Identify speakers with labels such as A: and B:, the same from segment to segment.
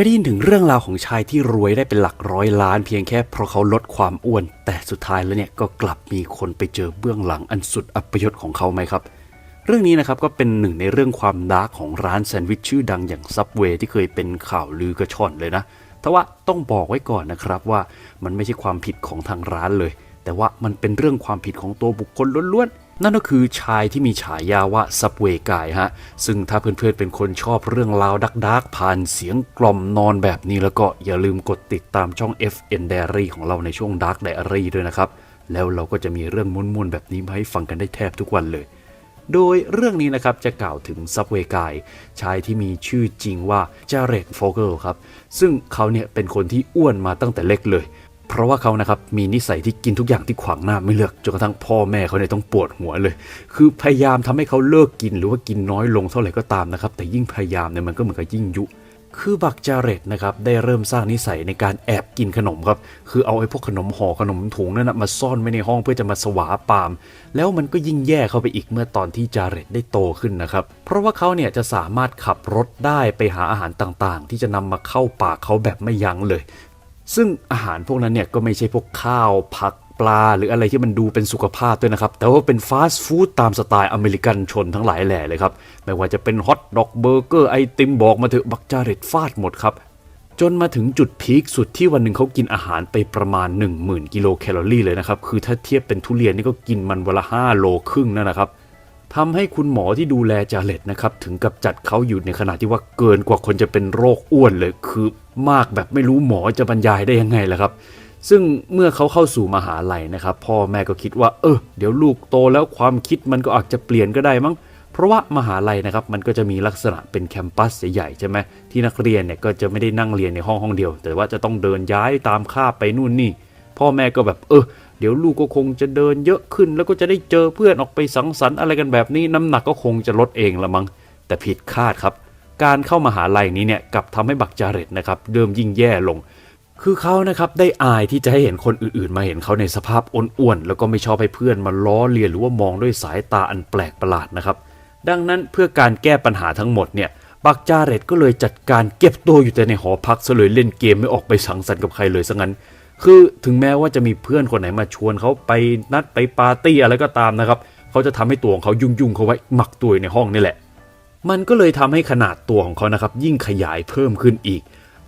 A: ยได้ยินถึงเรื่องราวของชายที่รวยได้เป็นหลักร้อยล้าน เพียงแค่เพราะเขาลดความอ้วน แต่สุดท้ายแล้วเนี่ยก็กลับมีคนไปเจอเบื้องหลังอันสุดอัปยศของเขาไหมครับ เรื่องนี้นะครับก็เป็นหนึ่งในเรื่องความดาร์กของร้านแซนด์วิชชื่อดังอย่างซับเวย์ที่เคยเป็นข่าวลือกระชอนเลยนะแต่ว่าต้องบอกไว้ก่อนนะครับว่ามันไม่ใช่ความผิดของทางร้านเลย แต่ว่ามันเป็นเรื่องความผิดของตัวบุคคลล้วนๆ นั่นก็คือชายที่มีฉายาว่าซับเวกายฮะ ซึ่งถ้าเพื่อนๆเป็นคนชอบเรื่องราวดักดักๆ ผ่านเสียงกล่อมนอนแบบนี้แล้วก็อย่าลืมกดติดตามช่อง FN Diary ของเราในช่วง Dark Diary ด้วยนะครับ แล้วเราก็จะมีเรื่องม้วนๆ แบบนี้มาให้ฟังกันได้แทบทุกวันเลย โดยเรื่องนี้นะครับจะกล่าวถึงซับเวกายชายที่มีชื่อจริงว่าจาเรตโฟเกลครับ ซึ่งเขาเนี่ยเป็นคนที่อ้วนมาตั้งแต่เล็กเลย เพราะว่าเขานะครับมีนิสัยที่กินทุกอย่างที่ขวางหน้าไม่เลือกจนกระทั่งพ่อแม่เขาเนี่ยต้องปวดหัวเลย คือพยายามทำให้เขาเลิกกินหรือว่ากินน้อยลงเท่าไหร่ก็ตามนะครับ แต่ยิ่งพยายามเนี่ยมันก็เหมือนกับยิ่งยุ คือบักจาเรตนะครับได้เริ่มสร้างนิสัยในการแอบกินขนมครับ คือเอาไอ้พวกขนมห่อขนมถุงนั่นนะมาซ่อนไว้ในห้องเพื่อจะมาสวาปาม แล้วมันก็ยิ่งแย่เข้าไปอีกเมื่อตอนที่จาเรตได้โตขึ้นนะครับ เพราะว่าเขาเนี่ยจะสามารถขับรถได้ไปหาอาหารต่างๆ ที่จะนำมาเข้าปากเขาแบบไม่ยั้งเลย ซึ่งอาหารพวกนั้นเนี่ยก็ไม่ใช่พวกข้าวผักปลาหรืออะไรที่มันดูเป็นสุขภาพด้วยนะครับ แต่ว่าเป็นฟาสต์ฟู้ดตามสไตล์อเมริกันชนทั้งหลายแหล่เลยครับ ไม่ว่าจะเป็นฮอทดอกเบอร์เกอร์ไอติมบอกมาเถอะบักจาเรตฟาดหมดครับ จนมาถึงจุดพีคสุดที่วันหนึ่งเขากินอาหารไปประมาณ 10,000 กิโลแคลอรี่เลยนะครับ คือถ้าเทียบเป็นทุเรียนนี่ก็กินมันวันละ5โลครึ่งนั่นนะครับ ทำให้คุณหมอที่ดูแลจาเลตนะครับถึงกับจัดเขาอยู่ในขณะที่ว่าเกินกว่าคนจะเป็นโรคอ้วนเลยคือมากแบบไม่รู้หมอจะบรรยายได้ยังไงล่ะครับ ซึ่งเมื่อเขาเข้าสู่มหาลัยนะครับพ่อแม่ก็คิดว่าเออเดี๋ยวลูกโตแล้วความคิดมันก็อาจจะเปลี่ยนก็ได้มั้งเพราะว่ามหาลัยนะครับมันก็จะมีลักษณะเป็นแคมปัสใหญ่ๆใช่ไหมที่นักเรียนเนี่ยก็จะไม่ได้นั่งเรียนในห้องห้องเดียว แต่ว่าจะต้องเดินย้ายตามคาบไปนู่นนี่ พ่อแม่ก็แบบเออ เดี๋ยวลูกก็คงจะเดินเยอะขึ้น แล้วก็จะได้เจอเพื่อนออกไปสังสรรค์อะไรกันแบบนี้น้ำหนักก็คงจะลดเองละมั้งแต่ผิดคาดครับ การเข้ามหาลัยนี้เนี่ยกับทำให้บักจาเรตนะครับเริ่มยิ่งแย่ลง คือเขานะครับได้อายที่จะให้เห็นคนอื่นๆ มาเห็นเขาในสภาพอ้วนๆแล้วก็ไม่ชอบให้เพื่อนมาล้อเลียนหรือว่ามองด้วยสายตาอันแปลกประหลาดนะครับดังนั้นเพื่อการแก้ปัญหาทั้งหมดเนี่ยบักจาเรตก็เลยจัดการเก็บตัวอยู่แต่ในหอพักซะเลยเล่นเกมไม่ออกไปสังสรรค์กับใครเลยซะงั้น คือถึงแม้ว่าจะมีเพื่อนคนไหนมาชวนเขาไปนัดไปปาร์ตี้อะไรก็ตามนะครับเขาจะทำให้ตัวของเขายุ่งๆเขาไว้หมักตัวในห้องนี่แหละ มันก็เลยทำให้ขนาดตัวของเขานะครับยิ่งขยายเพิ่มขึ้นอีก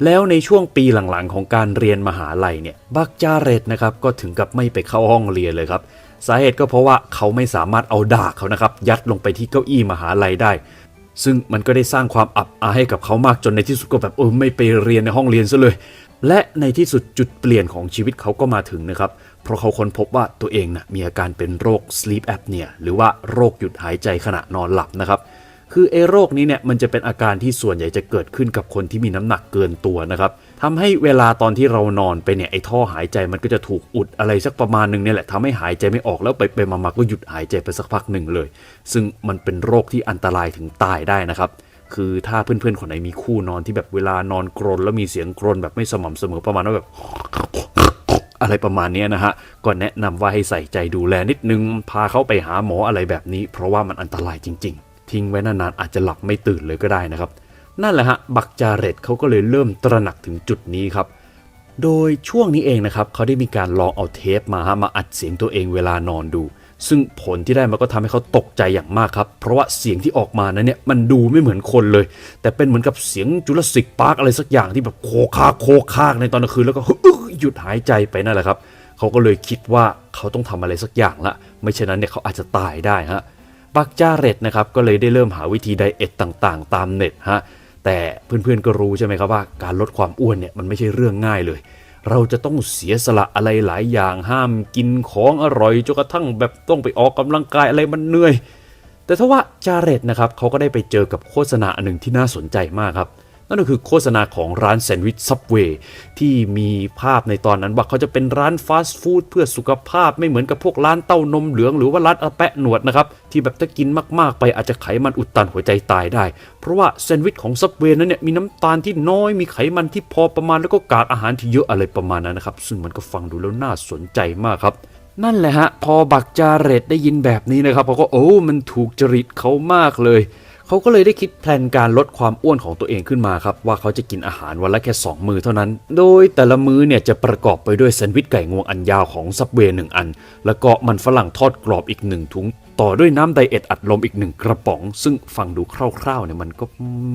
A: แล้วในช่วงปีหลังๆ ของการเรียนมหาลัยเนี่ยบักจาเรตนะครับก็ถึงกับไม่ไปเข้าห้องเรียนเลยครับสาเหตุก็เพราะว่าเขาไม่สามารถเอาดากเขานะครับยัดลงไปที่เก้าอี้มหาลัยได้ ซึ่งมันก็ได้สร้างความอับอายให้กับเขามากจนในที่สุดก็แบบเออไม่ไปเรียนในห้องเรียนซะเลย และในที่สุดจุดเปลี่ยนของชีวิตเขาก็มาถึงนะครับ เพราะเขาค้นพบว่าตัวเองนะมีอาการเป็นโรค sleep apnea หรือว่าโรคหยุดหายใจขณะนอนหลับนะครับ คือไอ้โรคนี้เนี่ยมันจะเป็นอาการที่ส่วนใหญ่จะเกิดขึ้นกับคนที่มีน้ำหนักเกินตัวนะครับทำให้เวลาตอนที่เรานอนไปเนี่ยไอ้ท่อหายใจมันก็จะถูกอุดอะไรสักประมาณหนึ่งเนี่ยแหละทำให้หายใจไม่ออกแล้วไปไปมามาก็หยุดหายใจไปสักพักหนึ่งเลย ซึ่งมันเป็นโรคที่อันตรายถึงตายได้นะครับ คือถ้าเพื่อนๆคนไหนมีคู่นอนที่แบบเวลานอนกรนแล้วมีเสียงกรนแบบไม่สม่ำเสมอประมาณว่าแบบอะไรประมาณนี้นะฮะ ก็แนะนำว่าให้ใส่ใจดูแลนิดนึง พาเขาไปหาหมออะไรแบบนี้ เพราะว่ามันอันตรายจริง ๆ ทิ้งไว้นานๆอาจจะหลับไม่ตื่นเลยก็ได้นะครับ นั่นแหละฮะ บักจาเรตเขาก็เลยเริ่มตระหนักถึงจุดนี้ครับ โดยช่วงนี้เองนะครับเขาได้มีการลองเอาเทปมาฮะมาอัดเสียงตัวเองเวลานอนดู ซึ่งผลที่ได้มาก็ทำให้เขาตกใจอย่างมากครับ เพราะว่าเสียงที่ออกมานั้นเนี่ยมันดูไม่เหมือนคนเลย แต่เป็นเหมือนกับเสียงจุลศิกปาร์กอะไรสักอย่างที่แบบโคคาโคคากในตอนกลางคืนแล้วก็หยุดหายใจไปนั่นแหละครับเขาก็เลยคิดว่าเขาต้องทำอะไรสักอย่างละ ไม่เช่นนั้นเนี่ยเขาอาจจะตายได้ฮะบักจาเรตนะครับก็เลยได้เริ่มหาวิธีไดเอทต่างๆ ตามเน็ตฮะแต่เพื่อนๆก็รู้ใช่ไหมครับว่าการลดความอ้วนเนี่ยมันไม่ใช่เรื่องง่ายเลย เราจะต้องเสียสละอะไรหลายอย่างห้ามกินของอร่อยจนกระทั่งแบบต้องไปออกกำลังกายอะไรมันเหนื่อย แต่ถ้าว่าจาเรตนะครับเขาก็ได้ไปเจอกับโฆษณาอันหนึ่งที่น่าสนใจมากครับ นั่นก็คือโฆษณาของร้านแซนด์วิชซับเวย์ที่มีภาพในตอนนั้นว่าเขาจะเป็นร้านฟาสต์ฟู้ดเพื่อสุขภาพไม่เหมือนกับพวกร้านเต้านมเหลืองหรือว่าร้านอาแปะหนวดนะครับ ที่แบบถ้ากินมาก ๆ ไปอาจจะไขมันอุดตันหัวใจตายได้ เพราะว่าแซนด์วิชของซับเวย์นั้นเนี่ยมีน้ำตาลที่น้อยมีไขมันที่พอประมาณแล้วก็กากอาหารที่เยอะอะไรประมาณนั้นนะครับซึ่งมันก็ฟังดูแล้วน่าสนใจมากครับนั่นแหละฮะ พอบักจาเรตได้ยินแบบนี้นะครับเขาก็โอ้มันถูกจริตเขามากเลย เขาก็เลยได้คิดแผนการลดความอ้วนของตัวเองขึ้นมาครับ ว่าเขาจะกินอาหารวันละแค่ 2 มื้อเท่านั้น โดยแต่ละมื้อเนี่ยจะประกอบไปด้วยแซนด์วิชไก่งวงอันยาวของซับเวย์หนึ่งอัน แล้วก็มันฝรั่งทอดกรอบอีกหนึ่งถุง ต่อด้วยน้ำไดเอทอัดลมอีกหนึ่งกระป๋อง ซึ่งฟังดูคร่าวๆเนี่ยมันก็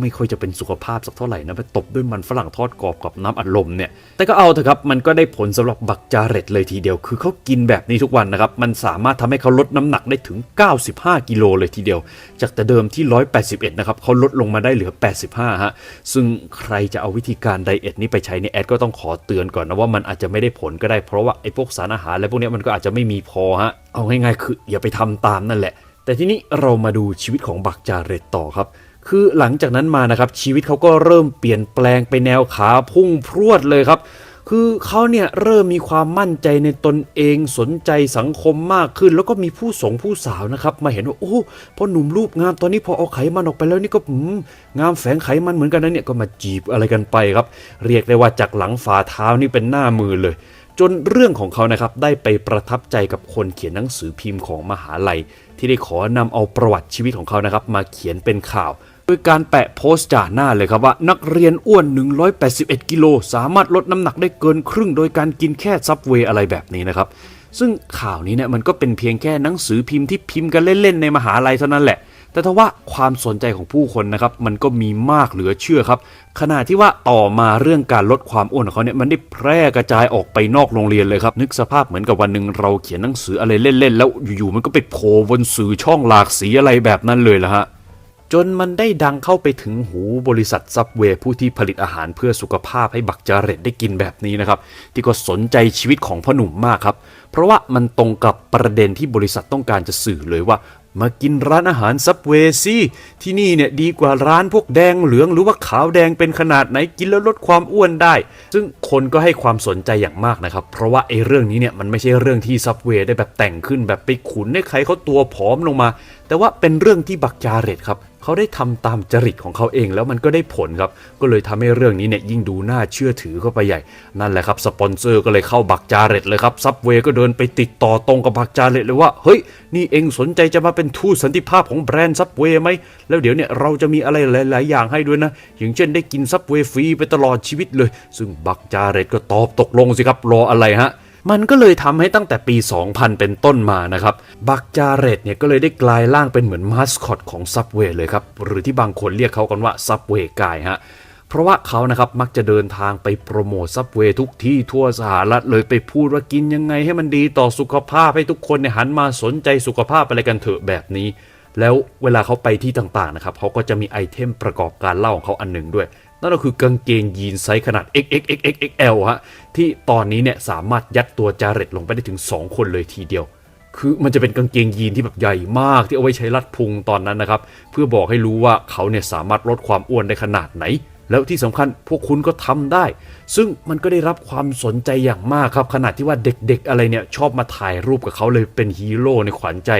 A: ไม่ค่อยจะเป็นสุขภาพสักเท่าไหร่นะไปตบด้วยมันฝรั่งทอดกรอบกับน้ำอัดลมเนี่ยแต่ก็เอาเถอะครับมันก็ได้ผลสำหรับบักจาเรตเลยทีเดียว คือเขากินแบบนี้ทุกวันนะครับมันสามารถทำให้เขาลดน้ำหนักได้ถึง 95 กิโลเลยทีเดียว จากแต่เดิมที่ 181 นะครับเขาลดลงมาได้เหลือ 85 ฮะซึ่งใครจะเอาวิธีการไดเอทนี้ไปใช้เนี่ยแอดก็ต้องขอเตือนก่อนนะว่ามันอาจจะไม่ได้ผลก็ได้เพราะว่าไอ้พวกสารอาหารอะไรพวกนี้มันก็อาจจะไม่มีพอฮะ เอาง่ายๆคืออย่าไปทำตามนั่นแหละ แต่ทีนี้เรามาดูชีวิตของบักจาเรตต่อครับ คือหลังจากนั้นมานะครับชีวิตเขาก็เริ่มเปลี่ยนแปลงไปแนวขาพุ่งพรวดเลยครับ คือเขาเนี่ยเริ่มมีความมั่นใจในตนเองสนใจสังคมมากขึ้น แล้วก็มีผู้สงผู้สาวนะครับ มาเห็นว่าโอ้พอหนุ่มรูปงามตอนนี้พอเอาไขมันออกไปแล้วนี่ก็อืมงามแฝงไขมันเหมือนกันนะเนี่ยก็มาจีบอะไรกันไปครับ เรียกได้ว่าจากหลังฝ่าเท้านี่เป็นหน้ามือเลย จนเรื่องของเขานะครับได้ไปประทับใจกับคนเขียนหนังสือพิมพ์ของมหาลัย ที่ได้ขอนำเอาประวัติชีวิตของเขานะครับมาเขียนเป็นข่าวโดยการแปะโพสต์จ่าหน้าเลยครับว่า นักเรียนอ้วน 181 กิโล สามารถลดน้ำหนักได้เกินครึ่ง โดยการกินแค่ซับเวย์อะไรแบบนี้นะครับ ซึ่งข่าวนี้เนี่ยมันก็เป็นเพียงแค่หนังสือพิมพ์ที่พิมพ์กันเล่น ๆ ในมหาลัยเท่านั้นแหละ แต่ถ้าว่าความสนใจของผู้คนนะครับมันก็มีมากเหลือเชื่อครับ ขณะที่ว่าต่อมาเรื่องการลดความอ้วนของเขาเนี่ยมันได้แพร่กระจายออกไปนอกโรงเรียนเลยครับ นึกสภาพเหมือนกับวันหนึ่งเราเขียนหนังสืออะไรเล่นๆแล้วอยู่ๆมันก็ไปโผล่บนสื่อช่องหลากสีอะไรแบบนั้นเลยละฮะจนมันได้ดังเข้าไปถึงหูบริษัทซับเวย์ผู้ที่ผลิตอาหารเพื่อสุขภาพให้บักจาเรตได้กินแบบนี้นะครับ ที่ก็สนใจชีวิตของพ่อหนุ่มมากครับ เพราะว่ามันตรงกับประเด็นที่บริษัทต้องการจะสื่อเลยว่า มากินร้านอาหารซับเวย์สิที่นี่เนี่ยดีกว่าร้านพวกแดงเหลืองหรือว่าขาวแดงเป็นขนาดไหนกินแล้วลดความอ้วนได้ ซึ่งคนก็ให้ความสนใจอย่างมากนะครับ เพราะว่าไอ้เรื่องนี้เนี่ยมันไม่ใช่เรื่องที่ซับเวย์ได้แบบแต่งขึ้นแบบไปขุนให้ใครเขาตัวผอมลงมา แต่ว่าเป็นเรื่องที่บักจาเรตครับ เขาได้ทำตามจริตของเขาเองแล้วมันก็ได้ผลครับ ก็เลยทำให้เรื่องนี้เนี่ยยิ่งดูน่าเชื่อถือเข้าไปใหญ่ นั่นแหละครับ สปอนเซอร์ก็เลยเข้าบักจาเรตเลยครับซับเวย์ก็เดินไปติดต่อตรงกับบักจาเรตเลยว่า เฮ้ย นี่เองสนใจจะมาเป็นทูตสันติภาพของแบรนด์ซับเวย์ไหม แล้วเดี๋ยวเนี่ยเราจะมีอะไรหลาย ๆ อย่างให้ด้วยนะ อย่างเช่นได้กินซับเวย์ฟรีไปตลอดชีวิตเลย ซึ่งบักจาเรตก็ตอบตกลงสิครับรออะไรฮะ มันก็เลยทำให้ตั้งแต่ปี 2000 เป็นต้นมานะครับ บักจาเรตเนี่ยก็เลยได้กลายร่างเป็นเหมือนมาสคอตของซับเวย์เลยครับ หรือที่บางคนเรียกเขากันว่าซับเวย์กายฮะเพราะว่าเขานะครับมักจะเดินทางไปโปรโมทซับเวย์ทุกที่ทั่วสหรัฐเลยไปพูดว่ากินยังไงให้มันดีต่อสุขภาพให้ทุกคนเนี่ยหันมาสนใจสุขภาพอะไรกันเถอะแบบนี้ แล้วเวลาเขาไปที่ต่างๆนะครับเขาก็จะมีไอเทมประกอบการเล่าของเขาอันหนึ่งด้วย นั่นก็คือกางเกงยีนไซส์ขนาด XXXXL ฮะที่ตอนนี้เนี่ยสามารถยัดตัวจาเรตลงไปได้ถึง 2 คนเลยทีเดียว คือมันจะเป็นกางเกงยีนที่แบบใหญ่มากที่เอาไว้ใช้รัดพุงตอนนั้นนะครับ เพื่อบอกให้รู้ว่าเขาเนี่ยสามารถลดความอ้วนได้ขนาดไหน แล้วที่สำคัญพวกคุณก็ทำได้ ซึ่งมันก็ได้รับความสนใจอย่างมากครับขนาดที่ว่าเด็กๆ อะไรเนี่ยชอบมาถ่ายรูปกับเขาเลยเป็นฮีโร่ในขวัญใจ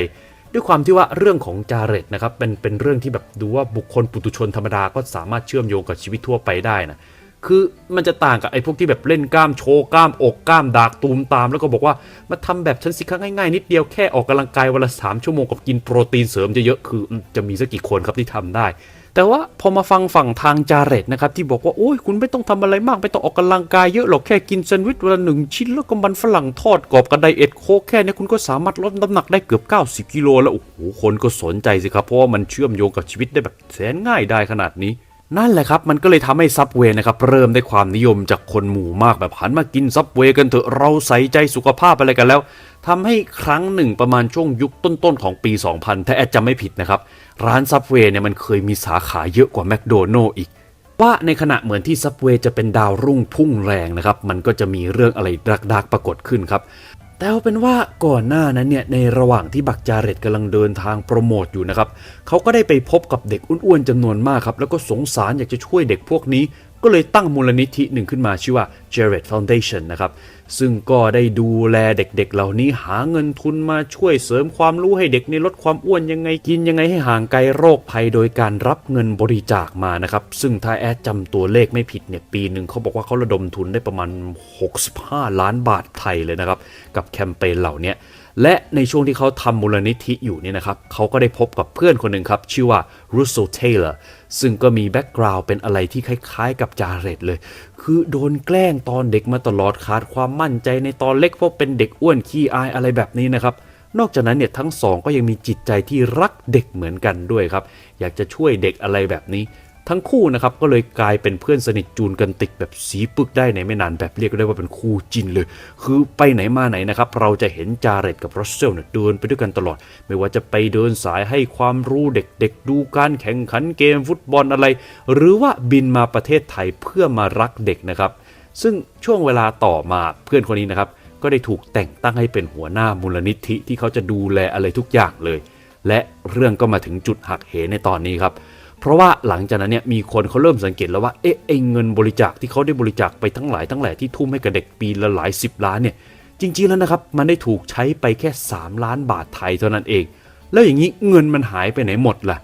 A: ด้วยความที่ว่าเรื่องของจาเรตนะครับเป็นเป็นเรื่องที่แบบดูว่าบุคคลปุตุชนธรรมดาก็สามารถเชื่อมโยงกับชีวิตทั่วไปได้นะคือมันจะต่างกับไอ้พวกที่แบบเล่นกล้ามโชว์กล้ามอกกล้ามดากตูมตาม แล้วก็บอกว่ามาทำแบบฉันสิคะง่ายๆนิดเดียวแค่ออกกำลังกายวันละสามชั่วโมงกับกินโปรตีนเสริมเยอะๆคือจะมีสักกี่คนครับที่ทำได้ แต่ว่าพอมาฟังฝั่งทางจาเรตนะครับที่บอกว่าโอ้ยคุณไม่ต้องทำอะไรมากไม่ต้องออกกำลังกายเยอะหรอกแค่กินแซนด์วิชวันละหนึ่งชิ้นแล้วก็มันฝรั่งทอดกรอบกับไดเอทโค้กแค่นี้คุณก็สามารถลดน้ำหนักได้เกือบ 90 กิโลแล้วโอ้โหคนก็สนใจสิครับเพราะว่ามันเชื่อมโยงกับชีวิตได้แบบแสนง่ายได้ขนาดนี้นั่นแหละครับ มันก็เลยทำให้ซับเวย์นะครับ เริ่มได้ความนิยมจากคนหมู่มากแบบหันมากินซับเวย์กันเถอะเราใส่ใจสุขภาพอะไรกันแล้วทำให้ครั้งหนึ่งประมาณช่วงยุคต้นๆของปี 2000 ถ้าแอดจำไม่ผิดนะครับ ร้านซับเวย์เนี่ยมันเคยมีสาขาเยอะกว่าแมคโดนัลล์อีก ว่าในขณะเหมือนที่ซับเวย์จะเป็นดาวรุ่งพุ่งแรงนะครับ มันก็จะมีเรื่องอะไรดักๆปรากฏขึ้นครับแต่เอาเป็นว่าก่อนหน้านั้นเนี่ยในระหว่างที่บักจาเรตกำลังเดินทางโปรโมทอยู่นะครับเขาก็ได้ไปพบกับเด็กอ้วนๆจำนวนมากครับแล้วก็สงสารอยากจะช่วยเด็กพวกนี้ ก็เลยตั้งมูลนิธิหนึ่งขึ้นมาชื่อว่า Jared Foundation นะครับ ซึ่งก็ได้ดูแลเด็กๆ เหล่านี้หาเงินทุนมาช่วยเสริมความรู้ให้เด็กในลดความอ้วนยังไงกินยังไงให้ห่างไกลโรคภัยโดยการรับเงินบริจาคมานะครับ ซึ่งถ้าแอดจำตัวเลขไม่ผิดเนี่ยปีหนึ่งเขาบอกว่าเขาระดมทุนได้ประมาณ 65 ล้านบาทไทยเลยนะครับ กับแคมเปญเหล่านี้ และในช่วงที่เขาทำมูลนิธิอยู่เนี่ยนะครับเขาก็ได้พบกับเพื่อนคนหนึ่งครับ ชื่อว่า Russell Taylor ซึ่งก็มีแบ็กกราวด์เป็นอะไรที่คล้ายๆ กับจาเรตเลย คือโดนแกล้งตอนเด็กมาตลอดขาดความมั่นใจในตอนเล็กเพราะเป็นเด็กอ้วนขี้อายอะไรแบบนี้นะครับนอกจากนั้นเนี่ยทั้งสองก็ยังมีจิตใจที่รักเด็กเหมือนกันด้วยครับ อยากจะช่วยเด็กอะไรแบบนี้ ทั้งคู่นะครับก็เลยกลายเป็นเพื่อนสนิทจูนกันติดแบบสีปึกได้ในไม่นานแบบเรียกได้ว่าเป็นคู่จินเลย คือไปไหนมาไหนนะครับเราจะเห็นจาเรตกับรัสเซลเนี่ยเดินไปด้วยกันตลอด ไม่ว่าจะไปเดินสายให้ความรู้เด็กๆ ดูการแข่งขันเกมฟุตบอลอะไร หรือว่าบินมาประเทศไทยเพื่อมารักเด็กนะครับซึ่งช่วงเวลาต่อมาเพื่อนคนนี้นะครับก็ได้ถูกแต่งตั้งให้เป็นหัวหน้ามูลนิธิที่เขาจะดูแลอะไรทุกอย่างเลย และเรื่องก็มาถึงจุดหักเหในตอนนี้ครับ เพราะว่าหลังจากนั้นเนี่ยมีคนเขาเริ่มสังเกตแล้วว่าเอ๊ะไอเงินบริจาคที่เขาได้บริจาคไปทั้งหลายทั้งแหล่ที่ทุ่มให้กับเด็กปีละหลายสิบล้านเนี่ยจริงๆแล้วนะครับมันได้ถูกใช้ไปแค่ 3 ล้านบาทไทยเท่านั้นเอง แล้วอย่างนี้เงินมันหายไปไหนหมดล่ะ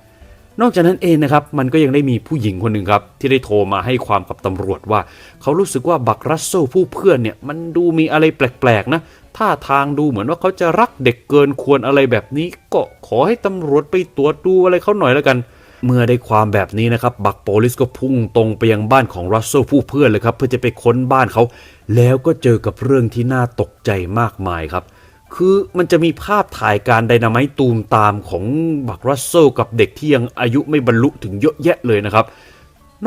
A: นอกจากนั้นเองนะครับมันก็ยังได้มีผู้หญิงคนหนึ่งครับที่ได้โทรมาให้ความกับตำรวจว่า เขารู้สึกว่าบักรัสโซผู้เพื่อนเนี่ยมันดูมีอะไรแปลกๆนะท่าทางดูเหมือนว่าเขาจะรักเด็กเกินควรอะไรแบบนี้ ก็ขอให้ตำรวจไปตรวจดูอะไรเขาหน่อยแล้วกันเเมื่อได้ความแบบนี้นะครับ บักโปลิสก็พุ่งตรงไปยังบ้านของรัสโซลผู้เพื่อนเลยครับ เพื่อจะไปค้นบ้านเขา แล้วก็เจอกับเรื่องที่น่าตกใจมากมายครับ คือมันจะมีภาพถ่ายการไดนามต์ตูมตามของบักรัสเซลกับเด็กที่ยังอายุไม่บรรลุถึงเยอะแยะเลยนะครับ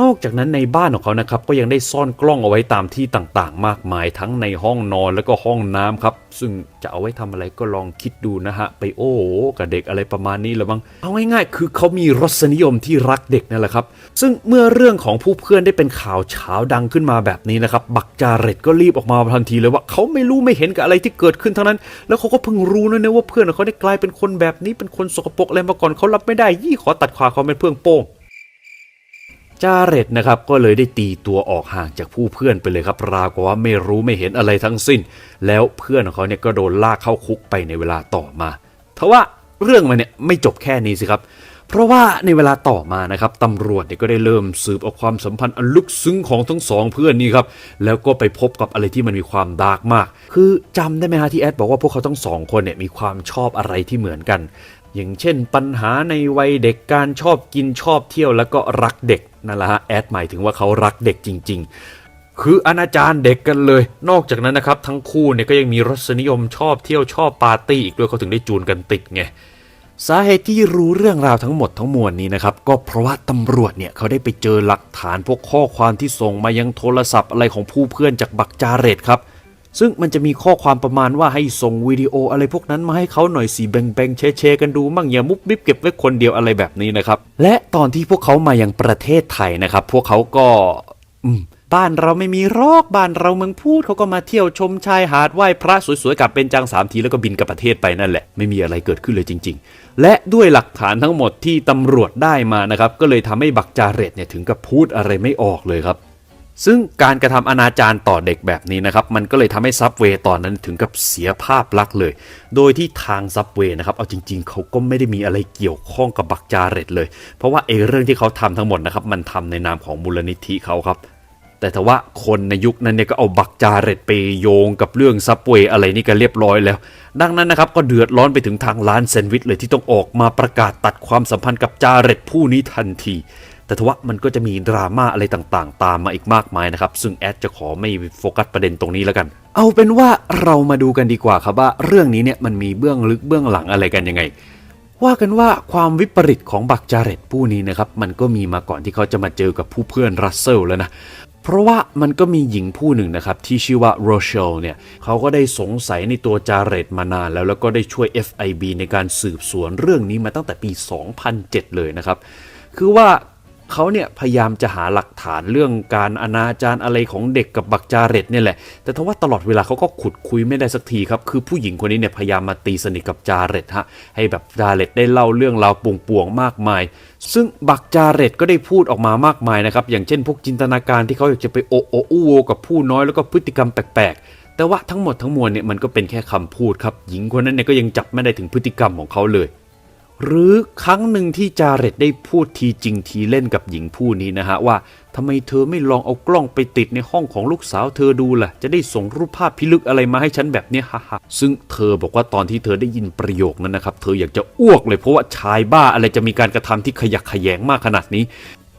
A: นอกจากนั้นในบ้านของเขานะครับก็ยังได้ซ่อนกล้องเอาไว้ตามที่ต่างๆ มากมายทั้งในห้องนอนแล้วก็ห้องน้ำครับ ซึ่งจะเอาไว้ทำอะไรก็ลองคิดดูนะฮะ ไปโอ้กับเด็กอะไรประมาณนี้ละมั้งเอาง่ายๆ คือเขามีรสนิยมที่รักเด็กนั่นแหละครับ ซึ่งเมื่อเรื่องของผู้เพื่อนได้เป็นข่าวเช้าดังขึ้นมาแบบนี้นะครับ บักจาเรตก็รีบออกมาทันทีเลยว่าเขาไม่รู้ไม่เห็นกับอะไรที่เกิดขึ้นทั้งนั้น แล้วเขาก็เพิ่งรู้นะเนี่ยว่าเพื่อนของเขาได้กลายเป็นคนแบบนี้เป็นคนสกปรกอะไรมาก่อนเขารับไม่ได้ยี่ขอตัดขาเขาเป็นเพื่องโป้ง จาเรตนะครับก็เลยได้ตีตัวออกห่างจากผู้เพื่อนไปเลยครับราวกับว่าไม่รู้ไม่เห็นอะไรทั้งสิ้น แล้วเพื่อนของเขาเนี่ยก็โดนลากเข้าคุกไปในเวลาต่อมาทว่าเรื่องมันเนี่ยไม่จบแค่นี้สิครับ เพราะว่าในเวลาต่อมานะครับตำรวจเนี่ยก็ได้เริ่มสืบเอาความสัมพันธ์อันลึกซึ้งของทั้งสองเพื่อนนี้ครับแล้วก็ไปพบกับอะไรที่มันมีความดาร์กมาก คือจำได้ไหมฮะที่แอดบอกว่าพวกเขาทั้งสองคนเนี่ยมีความชอบอะไรที่เหมือนกัน อย่างเช่นปัญหาในวัยเด็กการชอบกินชอบเที่ยวแล้วก็รักเด็ก นั่นแหละฮะแอดหมายถึงว่าเขารักเด็กจริง ๆ คืออนาจารเด็กกันเลย นอกจากนั้นนะครับ ทั้งคู่เนี่ยก็ยังมีรสนิยมชอบเที่ยวชอบปาร์ตี้อีกด้วยเขาถึงได้จูนกันติดไงสาเหตุที่รู้เรื่องราวทั้งหมดทั้งมวลนี้นะครับ ก็เพราะว่าตำรวจเนี่ยเขาได้ไปเจอหลักฐานพวกข้อความที่ส่งมายังโทรศัพท์อะไรของผู้เพื่อนจากบักจาเรตครับ ซึ่งมันจะมีข้อความประมาณว่าให้ส่งวิดีโออะไรพวกนั้นมาให้เขาหน่อยสิแบ่งๆแชร์กันดูมั่งอย่ามุบมิบเก็บไว้คนเดียวอะไรแบบนี้นะครับ และตอนที่พวกเขามายังประเทศไทยนะครับ พวกเขาก็บ้านเราไม่มีรอกบ้านเราเมืองพูดเขาก็มาเที่ยวชมชายหาดไหว้พระสวยๆกับเป็นจังสามทีแล้วก็บินกลับประเทศไปนั่นแหละ ไม่มีอะไรเกิดขึ้นเลยจริง ๆ และด้วยหลักฐานทั้งหมดที่ตำรวจได้มานะครับ ก็เลยทำให้บักจาเรตเนี่ยถึงกับพูดอะไรไม่ออกเลยครับ ซึ่งการกระทำอนาจารต่อเด็กแบบนี้นะครับ มันก็เลยทำให้ซับเวย์ตอนนั้นถึงกับเสียภาพลักษณ์เลย โดยที่ทางซับเวย์นะครับ เอาจริง ๆ เขาก็ไม่ได้มีอะไรเกี่ยวข้องกับบักจาเรตเลย เพราะว่าเอเรื่องที่เขาทำทั้งหมดนะครับ มันทำในนามของมูลนิธิเขาครับ แต่ถ้าว่าคนในยุคนั้นเนี่ยก็เอาบักจาเรตไปโยงกับเรื่องซับเวย์อะไรนี่กันเรียบร้อยแล้ว ดังนั้นนะครับก็เดือดร้อนไปถึงทางร้านแซนด์วิชเลยที่ต้องออกมาประกาศตัดความสัมพันธ์กับจาเรตผู้นี้ทันที แต่ทว่ามันก็จะมีดราม่าอะไรต่างๆ ตามมาอีกมากมายนะครับ ซึ่งแอดจะขอไม่โฟกัสประเด็นตรงนี้แล้วกัน เอาเป็นว่าเรามาดูกันดีกว่าครับว่าเรื่องนี้เนี่ยมันมีเบื้องลึกเบื้องหลังอะไรกันยังไง ว่ากันว่าความวิปริตของบักจาเรตผู้นี้นะครับมันก็มีมาก่อนที่เขาจะมาเจอกับผู้เพื่อนรัสเซลแล้วนะเพราะว่ามันก็มีหญิงผู้หนึ่งนะครับ ที่ชื่อว่าโรเชลเนี่ยเขาก็ได้สงสัยในตัวจาเรตมานานแล้วแล้วก็ได้ช่วย FIB ในการสืบสวนเรื่องนี้มาตั้งแต่ปี 2007 เลยนะครับ คือว่า เขาเนี่ยพยายามจะหาหลักฐานเรื่องการอนาจารอะไรของเด็กกับบักจาเรตเนี่ยแหละ แต่ทว่าตลอดเวลาเขาก็ขุดคุยไม่ได้สักทีครับ คือผู้หญิงคนนี้เนี่ยพยายามมาตีสนิทกับจาเรตฮะ ให้แบบจาเรตได้เล่าเรื่องราวป่วงๆมากมาย ซึ่งบักจาเรตก็ได้พูดออกมามากมายนะครับ อย่างเช่นพวกจินตนาการที่เขาอยากจะไปโอโออู้โอกับผู้น้อยแล้วก็พฤติกรรมแปลกๆ แต่ว่าทั้งหมดทั้งมวลเนี่ยมันก็เป็นแค่คำพูดครับ หญิงคนนั้นเนี่ยก็ยังจับไม่ได้ถึงพฤติกรรมของเขาเลย หรือครั้งหนึ่งที่จาเรตได้พูดทีจริงทีเล่นกับหญิงผู้นี้นะฮะว่าทำไมเธอไม่ลองเอากล้องไปติดในห้องของลูกสาวเธอดูล่ะ จะได้ส่งรูปภาพพิลึกอะไรมาให้ฉันแบบนี้ฮ่าฮซึ่งเธอบอกว่าตอนที่เธอได้ยินประโยคนั้นนะครับ เธออยากจะอ้วกเลยเพราะว่าชายบ้าอะไรจะมีการกระทำที่ขยักขยงมากขนาดนี้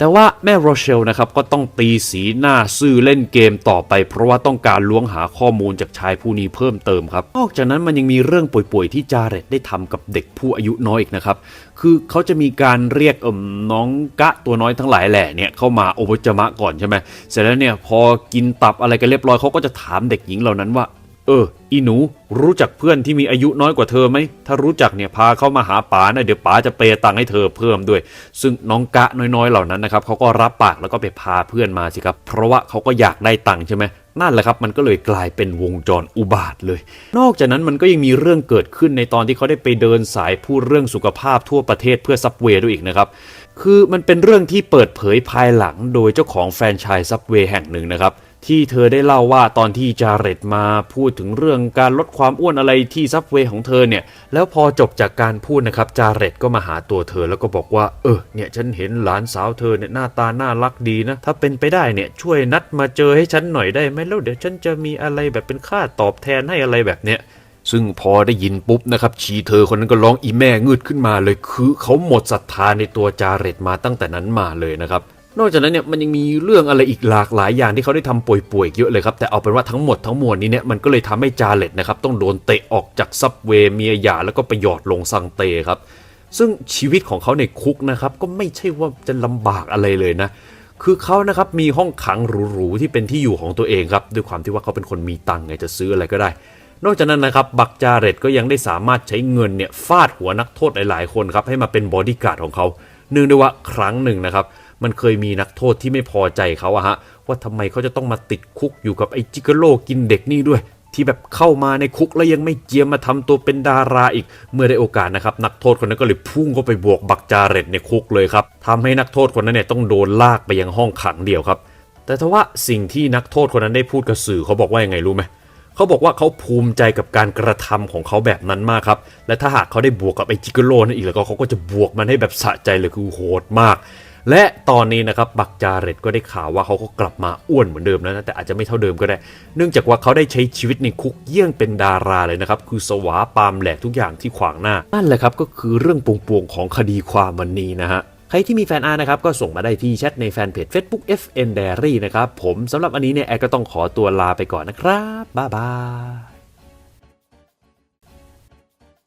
A: แต่ว่าแม่โรเชลนะครับก็ต้องตีสีหน้าซื่อเล่นเกมต่อไป เพราะว่าต้องการล้วงหาข้อมูลจากชายผู้นี้เพิ่มเติมครับ นอกจากนั้นมันยังมีเรื่องป่วยๆที่จาเรตได้ทำกับเด็กผู้อายุน้อยอีกนะครับ คือเขาจะมีการเรียกเอิมน้องกะตัวน้อยทั้งหลายแหล่เนี่ยเข้ามาโอโบจมะก่อนใช่ไหมเสร็จแล้วเนี่ยพอกินตับอะไรกันเรียบร้อยเขาก็จะถามเด็กหญิงเหล่านั้นว่า ออ อีหนู รู้จักเพื่อนที่มีอายุน้อยกว่าเธอไหม ถ้ารู้จักเนี่ยพาเขามาหาป๋านะเดี๋ยวป๋าจะเปย์ตังค์ให้เธอเพิ่มด้วย ซึ่งน้องกะน้อยๆเหล่านั้นนะครับเขาก็รับปากแล้วก็ไปพาเพื่อนมาสิครับ เพราะว่าเขาก็อยากได้ตังค์ใช่ไหมนั่นแหละครับมันก็เลยกลายเป็นวงจรอุบาทเลย นอกจากนั้นมันก็ยังมีเรื่องเกิดขึ้นในตอนที่เขาได้ไปเดินสายพูดเรื่องสุขภาพทั่วประเทศเพื่อซับเวย์ด้วยอีกนะครับคือมันเป็นเรื่องที่เปิดเผยภายหลังโดยเจ้าของแฟรนไชส์ซับเวย์แห่งหนึ่งนะครับ ที่เธอได้เล่าว่าตอนที่จาเรตมาพูดถึงเรื่องการลดความอ้วนอะไรที่ซับเวย์ของเธอเนี่ย แล้วพอจบจากการพูดนะครับ จาเรตก็มาหาตัวเธอแล้วก็บอกว่า เออเนี่ยฉันเห็นหลานสาวเธอเนี่ยหน้าตาน่ารักดีนะ ถ้าเป็นไปได้เนี่ยช่วยนัดมาเจอให้ฉันหน่อยได้ไหมแล้วเดี๋ยวฉันจะมีอะไรแบบเป็นค่าตอบแทนให้อะไรแบบเนี้ยซึ่งพอได้ยินปุ๊บนะครับชีเธอคนนั้นก็ร้องอีแม่งืดขึ้นมาเลยคือเขาหมดศรัทธาในตัวจาเรตมาตั้งแต่นั้นมาเลยนะครับ นอกจากนั้นเนี่ยมันยังมีเรื่องอะไรอีกหลากหลายอย่างที่เขาได้ทำป่วยๆเยอะเลยครับ แต่เอาเป็นว่าทั้งหมดทั้งมวลนี้เนี่ยมันก็เลยทำให้จาเรตนะครับต้องโดนเตะออกจากซับเวย์เมียหยาแล้วก็ไปหยอดลงซังเตครับซึ่งชีวิตของเขาในคุกนะครับก็ไม่ใช่ว่าจะลำบากอะไรเลยนะ คือเขานะครับมีห้องขังหรูๆที่เป็นที่อยู่ของตัวเองครับด้วยความที่ว่าเขาเป็นคนมีตังค์ไงจะซื้ออะไรก็ได้ นอกจากนั้นนะครับบักจาเรตก็ยังได้สามารถใช้เงินเนี่ยฟาดหัวนักโทษหลายๆคนครับให้มาเป็นบอดี้การ์ดของเขาเนื่องด้วยว่าครั้งหนึ่งนะครับ มันเคยมีนักโทษที่ไม่พอใจเขาอะฮะว่าทำไมเขาจะต้องมาติดคุกอยู่กับไอ้จิกโลกินเด็กนี่ด้วย ที่แบบเข้ามาในคุกแล้วยังไม่เจียมมาทำตัวเป็นดาราอีก เมื่อได้โอกาสนะครับนักโทษคนนั้นก็เลยพุ่งเข้าไปบวกบักจาเรตในคุกเลยครับทำให้นักโทษคนนั้นเนี่ยต้องโดนลากไปยังห้องขังเดียวครับ แต่ทว่าสิ่งที่นักโทษคนนั้นได้พูดกับสื่อเขาบอกว่ายังไงรู้ไหมเขาบอกว่าเขาภูมิใจกับการกระทำของเขาแบบนั้นมากครับ และถ้าหากเขาได้บวกกับไอ้จิกโลนั่นอีกแล้วก็เขาก็จะบวกมันให้แบบสะใจเลยคือโหดมาก และตอนนี้นะครับบักจาเรตก็ได้ข่าวว่าเขาก็กลับมาอ้วนเหมือนเดิมแล้วนะแต่อาจจะไม่เท่าเดิมก็ได้ เนื่องจากว่าเขาได้ใช้ชีวิตในคุกเยี่ยงเป็นดาราเลยนะครับคือสวาปามแหลกทุกอย่างที่ขวางหน้านั่นแหละครับก็คือเรื่องปวงๆของคดีความวันนี้นะฮะใครที่มีแฟนอาร์นะครับ ก็ส่งมาได้ที่แชทในแฟนเพจ Facebook FN Diary นะครับผมสำหรับอันนี้เนี่ยแอร์ก็ต้องขอตัวลาไปก่อนนะครับ บ๊ายบาย